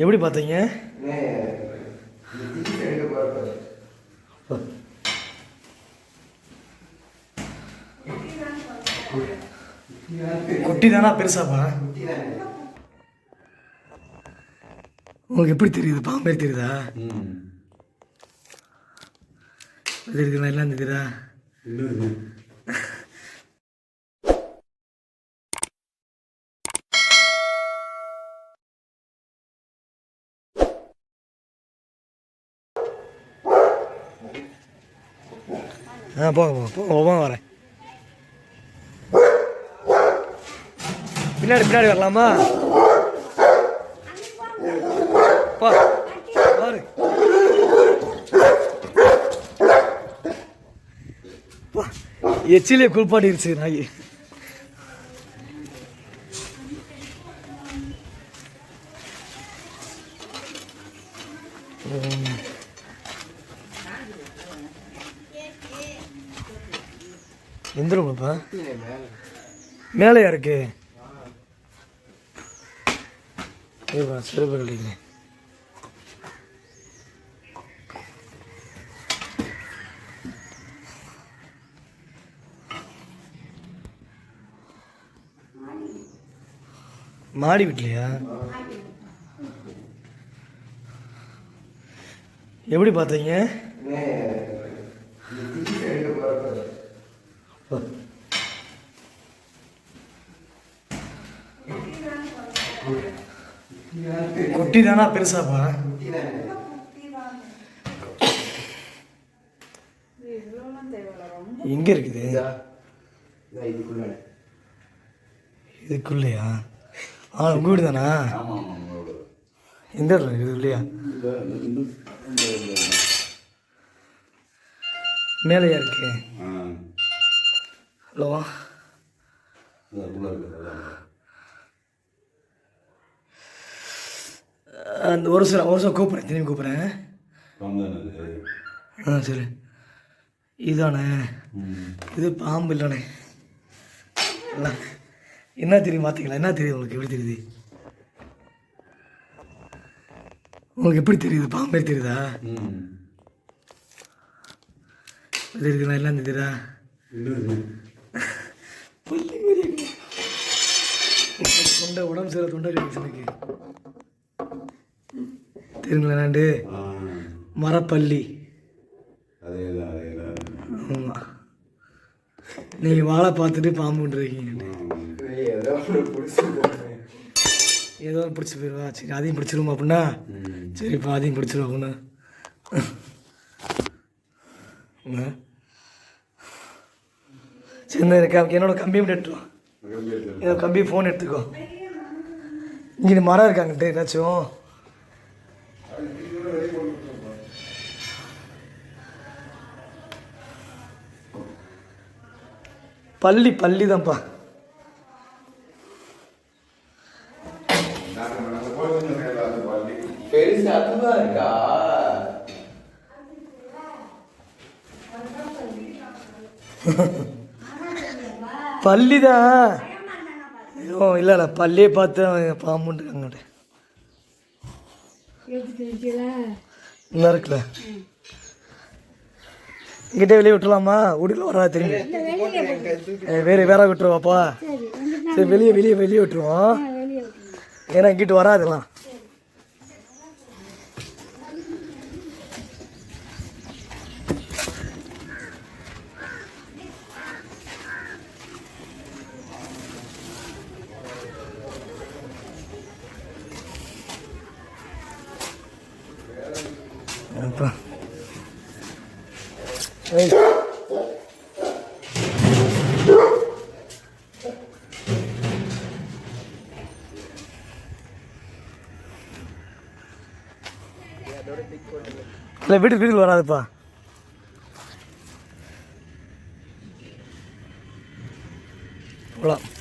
எப்படி பார்த்தீங்க? குட்டி தானா பெருசாப்பா? உங்களுக்கு எப்படி தெரியுது? பாம்பு மாதிரி தெரியுதா? இருக்குதா எல்லாம் தெரியுதா? ஆ போங்க போங்க போங்க போங்க வரேன். பின்னாடி பின்னாடி வரலாமா? பா பாரு. பா எச்சிலே குளிப்பாட்டிருச்சு நாய். எந்த ரூம்ப்பா மேலையா இருக்கு சிறப்பு கழிக்கிறேன் மாடி வீட்லையா? எப்படி பார்த்தீங்க? குட்டி தானா பெருசாப்பா எங்க இருக்குது? இதுக்குள்ளேயா? ஆ உங்க வீடு தானா எந்த இடத்துல இல்லையா மேலையா இருக்கு? ஹலோ அந்த ஒரு சில ஒரு சில கூப்பிட்றேன் திரும்பி கூப்பிட்றேன் ஆ சரி இதானே இது பாம்பு இல்லைண்ணே இல்லை என்ன தெரியும் பார்த்தீங்களா என்ன தெரியுது உங்களுக்கு எப்படி தெரியுது உங்களுக்கு எப்படி தெரியுது பாம்பு தெரியுதா இருக்குதா எல்லாம் தெரியுதா பள்ளி மாதிரி இருக்கு. தொண்டை உடம்பு சரியில்லை தொண்டை இருக்கு எனக்கு தெரியுங்களா நாண்டு மரப்பள்ளி. ஆமாம் நீங்கள் வாழை பார்த்துட்டு பாம்புன்றீங்க ஏதோ ஒன்று பிடிச்சி போயிடுவா சரி அதையும் பிடிச்சிருவோம் அப்படின்னா? சரிப்பா அதையும் பிடிச்சிருவோம் அப்படின்னு. சரி எனக்கு என்னோட கம்பி எடுத்துருவோம் என்னோட கம்பி ஃபோன் எடுத்துக்கோ. இங்கே மரம் இருக்காங்கட்டு ஏதாச்சும் பள்ளி பள்ளி தான்ப்பா பெருசு ஐயோ இல்லை இல்லை பள்ளியை பார்த்து அங்கிட்டு நல்லா இருக்குல்ல? இங்கிட்டே வெளியே விட்டுலாமா? வீட்டுக்குள்ள வரா திரும்பி. ஏய், வேற வேற விட்டுருவாப்பா சரி வெளியே வெளியே வெளியே விட்டுருவோம். ஏன்னா இங்கிட்டு வராதுலாம். அப்பா ஏய் இல்லை வீட்டுக்கு வீட்டுக்கு வராதுப்பா போகலாம்